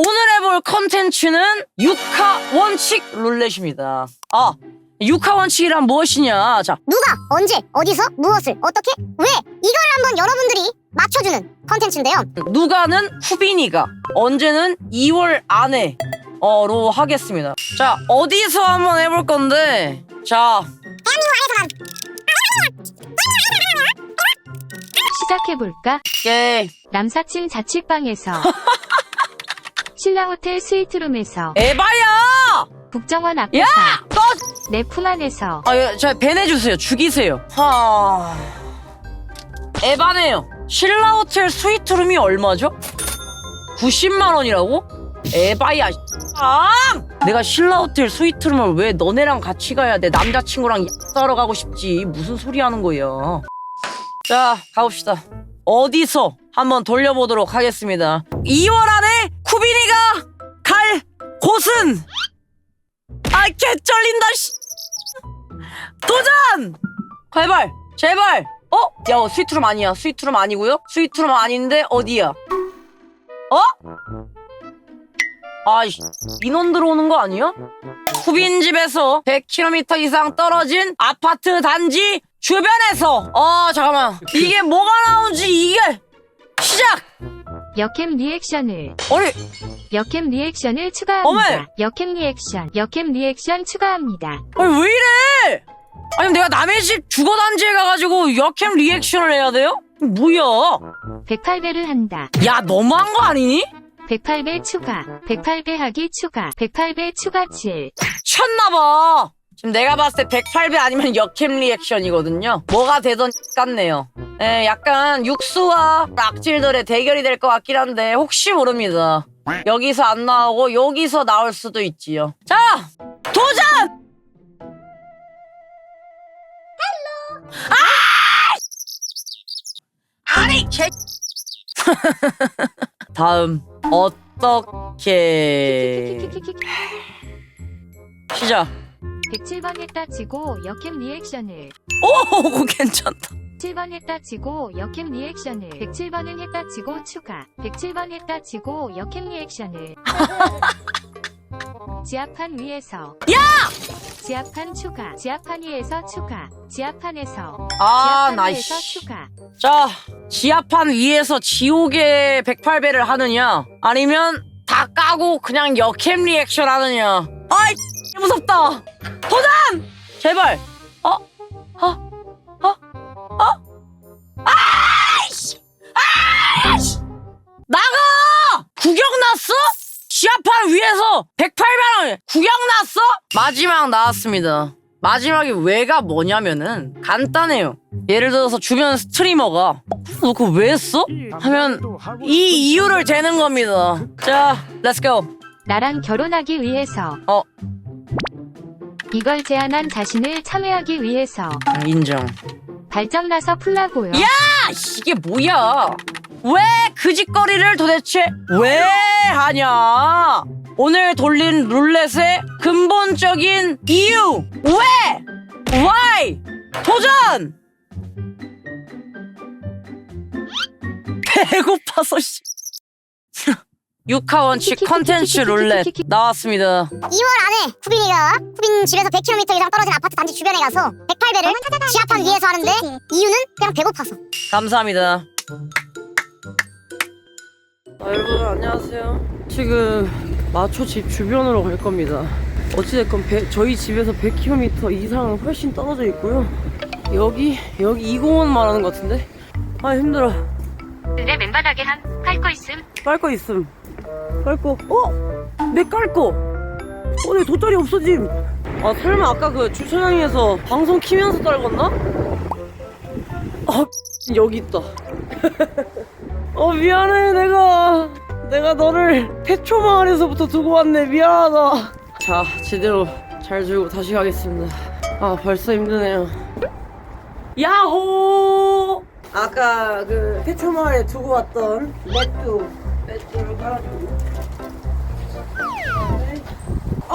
오늘 해볼 컨텐츠는 육하 원칙 룰렛입니다. 아, 육하 원칙이란 무엇이냐? 자, 누가 언제 어디서 무엇을 어떻게 왜 이걸 한번 여러분들이 맞춰주는 컨텐츠인데요. 누가는 후빈이가, 언제는 2월 안에 어로 하겠습니다. 자, 어디서 한번 해볼 건데, 자, 시작해볼까? 예, 남사친 자취방에서 신라 호텔 스위트룸에서 에바야! 국정원 앞에서 야! 꺼! 내품 안에서 아, 예, 자, 배내주세요. 죽이세요. 하. 에바네요. 신라 호텔 스위트룸이 얼마죠? 90만 원이라고? 에바야. 아! 내가 신라 호텔 스위트룸을 왜 너네랑 같이 가야 돼? 남자친구랑 싸러 가고 싶지. 무슨 소리 하는 거야? 자, 가봅시다. 어디서 한번 돌려보도록 하겠습니다. 2월 쿠비니가 갈 곳은 아, 개쩔린다, 씨. 도전! 제발, 제발. 어? 야, 스위트룸 아니야. 스위트룸 아니고요. 스위트룸 아닌데 어디야? 어? 아이씨, 인원 들어오는 거 아니야? 후빈 집에서 100km 이상 떨어진 아파트 단지 주변에서. 어, 잠깐만. 이게 뭐가 나오지? 이게 시작. 역캠 리액션을 아니, 역캠 리액션을 추가합니다. 어메! 역캠 리액션 역캠 리액션 추가합니다. 아니 왜 이래? 아니 내가 남의 집 주거 단지에 가가지고 역캠 리액션을 해야 돼요? 뭐야? 108배를 한다. 야 너무한 거 아니니? 108배 추가. 108배 하기 추가. 108배 추가 7. 쳤나봐. 지금 내가 봤을 때 108배 아니면 역캠 리액션이거든요. 뭐가 되던 같네요. 예, 약간 육수와 악질들의 대결이 될 것 같긴 한데 혹시 모릅니다. 여기서 안 나오고 여기서 나올 수도 있지요. 자, 도전! 아! 아니 개. 다음 어떻게 시작. 107번 했다 치고 역캠 리액션을. 오 괜찮다. 7번 했다 치고 역캠 리액션을. 107번은 했다 치고 추가. 107번 했다 치고 역캠 리액션을. 지하판 위에서. 야! 지하판 추가. 지하판 위에서 추가. 지하판에서. 아 나이스. 추가. 자 지하판 위에서 지옥의 108배를 하느냐? 아니면 다 까고 그냥 역캠 리액션 하느냐? 아이 무섭다 도전 제발 어? 어? 어? 어? 아이씨 아이씨 나가 구경 났어? 지하판 위에서 108배랑 구경 났어? 마지막 나왔습니다 마지막에 왜가 뭐냐면은 간단해요 예를 들어서 주변 스트리머가 너 그거 왜 했어? 하면 이 이유를 대는 겁니다. 자, 렛츠고. 나랑 결혼하기 위해서 어. 이걸 제안한 자신을 참여하기 위해서 인정. 발정나서 풀라고요 야! 아, 이게 뭐야? 왜 그 짓거리를 도대체 왜 하냐? 오늘 돌린 룰렛의 근본적인 이유! 왜? Why? 도전! 배고파서 씨. 육하 원칙 컨텐츠 룰렛 나왔습니다. 2월 안에 쿠빈이가 쿠빈 집에서 100km 이상 떨어진 아파트 단지 주변에 가서 108배를 지하판 위에서 하는데 이유는 그냥 배고파서. 감사합니다. 아, 여러분 안녕하세요. 지금 마초 집 주변으로 갈 겁니다. 어찌됐건 배- 저희 집에서 100km 이상 훨씬 떨어져 있고요. 여기 여기 이 공원 말하는 것 같은데. 아 힘들어. 내 맨바닥에 한깔거 있음 깔거 있음. 깔 거. 어? 내깔 거. 어, 내 돗자리 없어짐. 아 설마 아까 그 주차장에서 방송 키면서 떨궜나? 아 여기 있다. 어 미안해 내가 내가 너를 태초 마을에서부터 두고 왔네 미안하다. 자 제대로 잘 들고 다시 가겠습니다. 아 벌써 힘드네요. 야호! 아까 그 태초 마을에 두고 왔던 맷두 맷두를 깔아주고.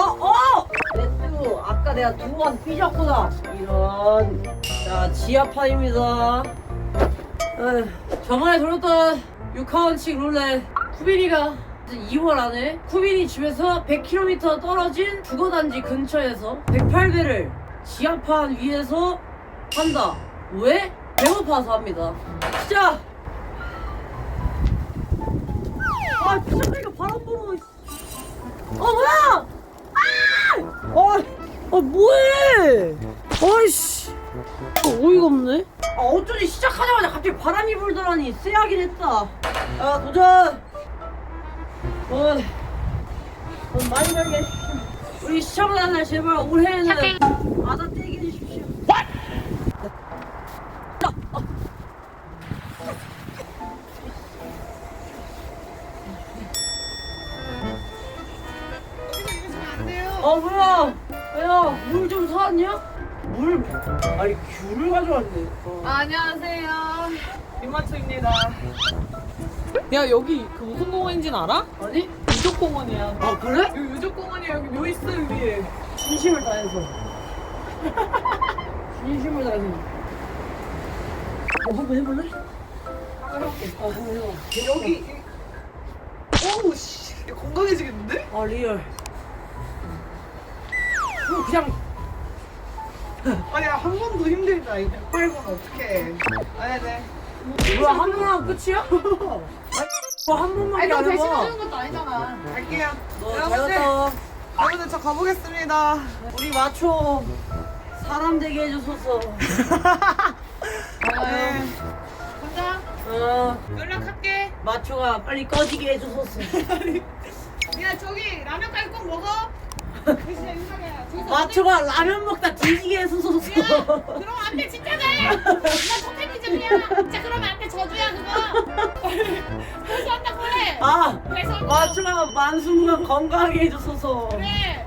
어 어! 맷두 아까 내가 두 번 삐졌구나. 이런 자 지하판입니다. 저번에 돌렸던 6하원칙 룰렛 어쨌든 2월 안에 쿠빈이 집에서 100km 떨어진 주거단지 근처에서 108배를 지하판 위에서 한다. 왜? 배고파서 합니다. 진짜. 아, 이거 바람 불어. 어, 뭐야? 아! 어, 아, 뭐해? 아이씨. 어, 어이가 없네. 아, 어쩐지 시작하자마자 갑자기 바람이 불더라니 쎄하긴 했다. 아, 도전! 어, 돈 많이 벌게 해주십시오. 우리 시청자들 제발 올해는 아다 떼게 해주십시오. 어 뭐야? 야, 물 좀 사왔냐? 물? 아니 귤을 가져왔네. 어. 안녕하세요. 김마초입니다. 야 여기 그 무슨 공원인지는 알아? 아니? 유적공원이야. 아 그래? 여기 유적공원이야. 여기 묘 있어 여기. 진심을 다해서. 진심을 다해서. 뭐 한번 해볼래? 아 한번 해봐. 여기 어우 씨 건강해지겠는데? 아 리얼. 어, 그냥 아니 한 번도 힘들다 이 108번 어떡해. 아네 네. 뭐야 한 번 하면 끝이야? 뭐한 번만 아니 안너 해봐. 대신하는 것도 아니잖아. 갈게요. 너잘 여러분들 갔다. 여러분들 저 가보겠습니다. 우리 마초 사람 되게 해줘서. 네. 혼자 어 연락할게. 마초가 빨리 꺼지게 해줘서. 야 저기 라면까지 꼭 먹어. 대신에 인사 해. 저기서 마초가 라면 먹다 뒤지게 해줘서. 그럼 안돼 진짜네 나 토테미즘이야 진짜 그러면 안돼 저주야 그거 그래서 한다고 해아 그래서 마초가 만순간 건강하게 해줘서. 그래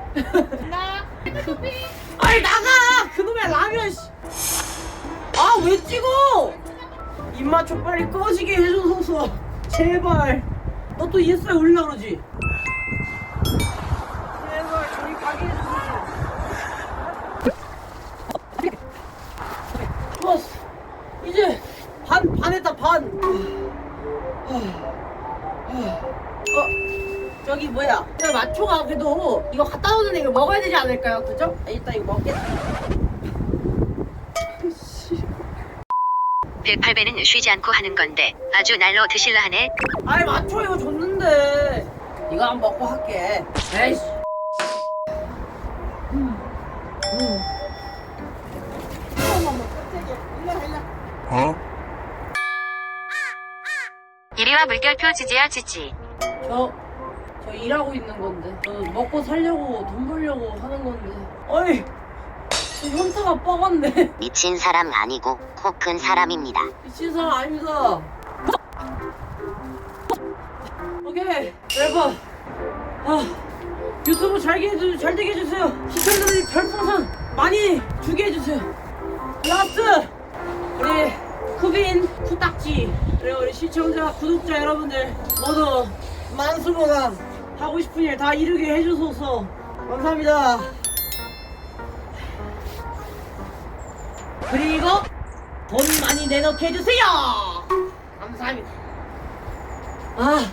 나 핸드커피 아니 나가 그놈의 라면 씨. 아 왜 찍어? 입마초 빨리 꺼지게 해줘서 제발. 너 또 ESI 올리려 그러지? 제발 저기 가게 해줘서. 좋았어. 이제 반 반했다 반. 어 저기 뭐야? 저 마초가 그래도 이거 갔다 오는 이거 먹어야 되지 않을까요? 그죠? 일단 이거 먹겠다. 108배는 쉬지 않고 하는 건데 아주 날로 드실라 하네. 아이 마초 이거 줬는데 이거 한 번 먹고 할게. 에이씨. 이리와 물결표 지지야 지지. 저, 저 일하고 있는 건데. 저 먹고 살려고 돈 벌려고 하는 건데. 어이, 저 현타가 뻐갔네. 미친 사람 아니고 코 큰 사람입니다. 미친 사람 아닙니다. 오케이, 여러분. 아, 유튜브 잘게 해주, 잘 되게 해주세요. 시청자들이 별풍선 많이 주게 해주세요. 라스트! 우리 쿠빈, 쿠딱지, 그리고 우리 시청자, 구독자 여러분들 모두 만수무강 하고 싶은 일 다 이루게 해주소서 감사합니다. 그리고 돈 많이 내놓게 해주세요. 감사합니다. 아,